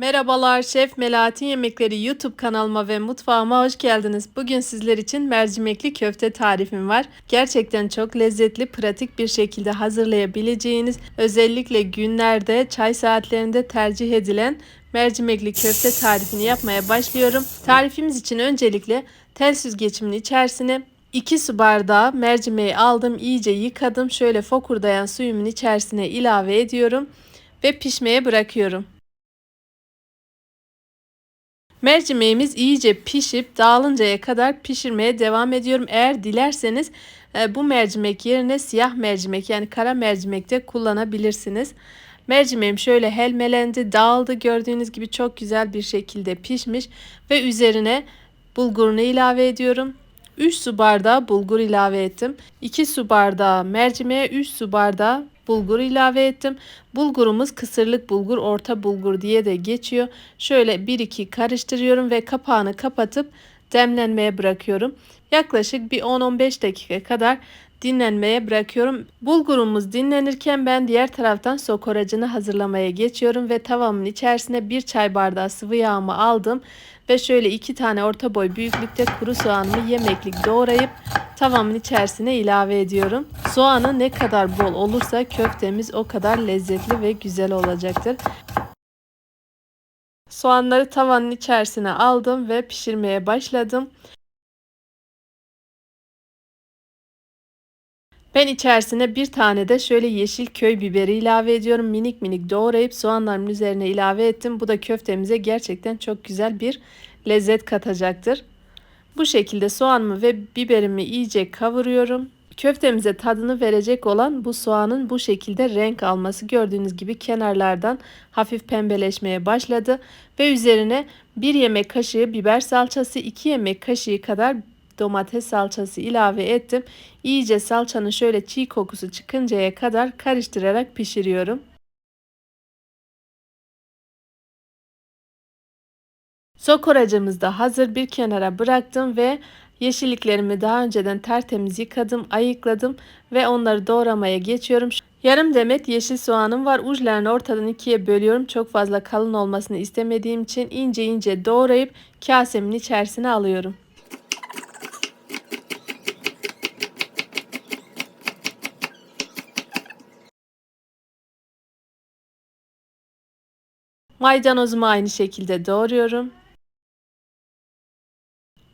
Merhabalar Şef Melahat'in Yemekleri YouTube kanalıma ve mutfağıma hoş geldiniz. Bugün sizler için mercimekli köfte tarifim var. Gerçekten çok lezzetli, pratik bir şekilde hazırlayabileceğiniz, özellikle günlerde, çay saatlerinde tercih edilen mercimekli köfte tarifini yapmaya başlıyorum. Tarifimiz için öncelikle tel süzgecimin içerisine 2 su bardağı mercimeği aldım, iyice yıkadım. Şöyle fokurdayan suyumun içerisine ilave ediyorum ve pişmeye bırakıyorum. Mercimeğimiz iyice pişip dağılıncaya kadar pişirmeye devam ediyorum. Eğer dilerseniz e, bu mercimek yerine siyah mercimek yani kara mercimek de kullanabilirsiniz. Mercimeğim şöyle helmelendi, dağıldı. Gördüğünüz gibi çok güzel bir şekilde pişmiş ve üzerine bulgurunu ilave ediyorum. 3 su bardağı bulgur ilave ettim. 2 su bardağı mercimeğe 3 su bardağı bulgur ilave ettim. Bulgurumuz kısırlık bulgur, orta bulgur diye de geçiyor. Şöyle 1-2 karıştırıyorum ve kapağını kapatıp demlenmeye bırakıyorum. Yaklaşık bir 10-15 dakika kadar dinlenmeye bırakıyorum. Bulgurumuz dinlenirken ben diğer taraftan sokoracını hazırlamaya geçiyorum ve tavamın içerisine bir çay bardağı sıvı yağımı aldım ve şöyle iki tane orta boy büyüklükte kuru soğanımı yemeklik doğrayıp tavamın içerisine ilave ediyorum. Soğanı ne kadar bol olursa köftemiz o kadar lezzetli ve güzel olacaktır. Soğanları tavanın içerisine aldım ve pişirmeye başladım. Ben içerisine bir tane de şöyle yeşil köy biberi ilave ediyorum. Minik minik doğrayıp soğanların üzerine ilave ettim. Bu da köftemize gerçekten çok güzel bir lezzet katacaktır. Bu şekilde soğanımı ve biberimi iyice kavuruyorum. Köftemize tadını verecek olan bu soğanın bu şekilde renk alması gördüğünüz gibi kenarlardan hafif pembeleşmeye başladı ve üzerine 1 yemek kaşığı biber salçası, 2 yemek kaşığı kadar domates salçası ilave ettim. İyice salçanın şöyle çiğ kokusu çıkıncaya kadar karıştırarak pişiriyorum. Sokoracımız da hazır bir kenara bıraktım ve yeşilliklerimi daha önceden tertemiz yıkadım, ayıkladım ve onları doğramaya geçiyorum. Yarım demet yeşil soğanım var. Uçlarını ortadan ikiye bölüyorum. Çok fazla kalın olmasını istemediğim için ince ince doğrayıp kasemin içerisine alıyorum. Maydanozumu aynı şekilde doğruyorum.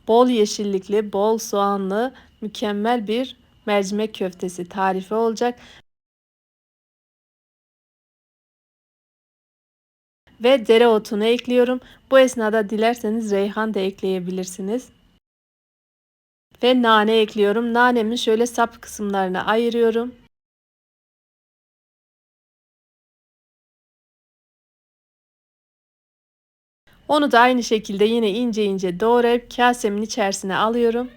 Bol yeşillikli, bol soğanlı, mükemmel bir mercimek köftesi tarifi olacak. Ve dereotunu ekliyorum. Bu esnada dilerseniz reyhan da ekleyebilirsiniz. Ve nane ekliyorum. Nanemin şöyle sap kısımlarını ayırıyorum. Onu da aynı şekilde yine ince ince doğrayıp kasemin içerisine alıyorum.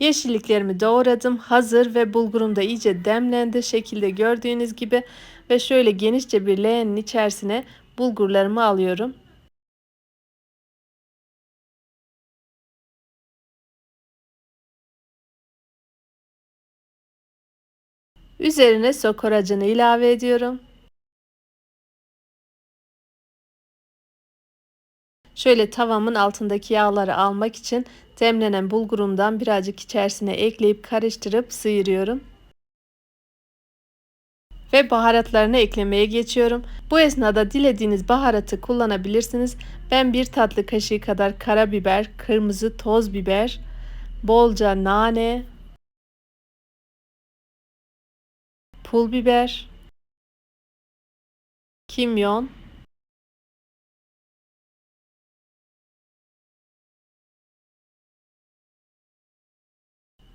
Yeşilliklerimi doğradım. Hazır ve bulgurum da iyice demlendi şekilde gördüğünüz gibi ve şöyle genişçe bir leğenin içerisine bulgurlarımı alıyorum. Üzerine sokoracını ilave ediyorum. Şöyle tavamın altındaki yağları almak için demlenen bulgurumdan birazcık içerisine ekleyip karıştırıp sıyırıyorum. Ve baharatlarını eklemeye geçiyorum. Bu esnada dilediğiniz baharatı kullanabilirsiniz. Ben bir tatlı kaşığı kadar karabiber, kırmızı toz biber, bolca nane, pul biber, kimyon,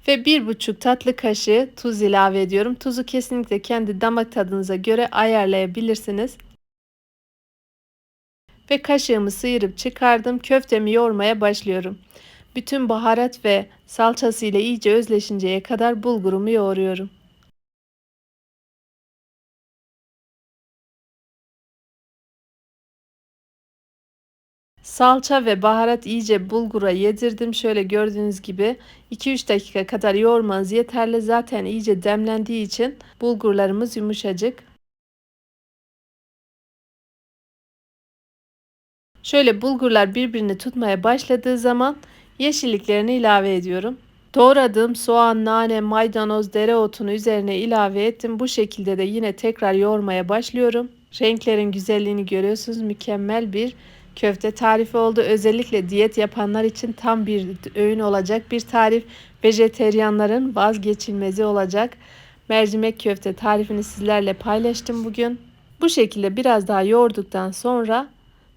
Ve bir buçuk tatlı kaşığı tuz ilave ediyorum. Tuzu kesinlikle kendi damak tadınıza göre ayarlayabilirsiniz. Ve kaşığımı sıyırıp çıkardım. Köftemi yoğurmaya başlıyorum. Bütün baharat ve salçası ile iyice özleşinceye kadar bulgurumu yoğuruyorum. Salça ve baharat iyice bulgura yedirdim. Şöyle gördüğünüz gibi 2-3 dakika kadar yoğurmanız yeterli. Zaten iyice demlendiği için bulgurlarımız yumuşacık. Şöyle bulgurlar birbirini tutmaya başladığı zaman yeşilliklerini ilave ediyorum. Doğradığım soğan, nane, maydanoz, dereotunu üzerine ilave ettim. Bu şekilde de yine tekrar yoğurmaya başlıyorum. Renklerin güzelliğini görüyorsunuz. Mükemmel bir köfte tarifi oldu. Özellikle diyet yapanlar için tam bir öğün olacak bir tarif. Vejeteryanların vazgeçilmezi olacak. Mercimek köfte tarifini sizlerle paylaştım bugün. Bu şekilde biraz daha yoğurduktan sonra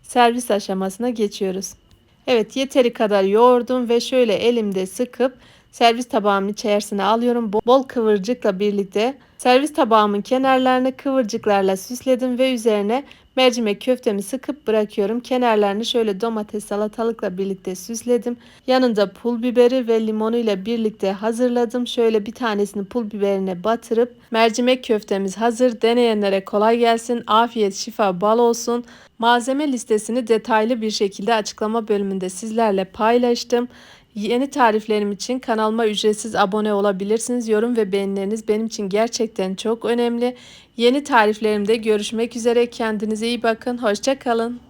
servis aşamasına geçiyoruz. Evet yeteri kadar yoğurdum ve şöyle elimde sıkıp servis tabağımın içerisine alıyorum. Bol kıvırcıkla birlikte servis tabağımın kenarlarını kıvırcıklarla süsledim ve üzerine mercimek köftemi sıkıp bırakıyorum. Kenarlarını şöyle domates salatalıkla birlikte süsledim. Yanında pul biberi ve limonu ile birlikte hazırladım. Şöyle bir tanesini pul biberine batırıp mercimek köftemiz hazır. Deneyenlere kolay gelsin. Afiyet, şifa, bal olsun. Malzeme listesini detaylı bir şekilde açıklama bölümünde sizlerle paylaştım. Yeni tariflerim için kanalıma ücretsiz abone olabilirsiniz. Yorum ve beğenileriniz benim için gerçekten çok önemli. Yeni tariflerimde görüşmek üzere. Kendinize iyi bakın. Hoşça kalın.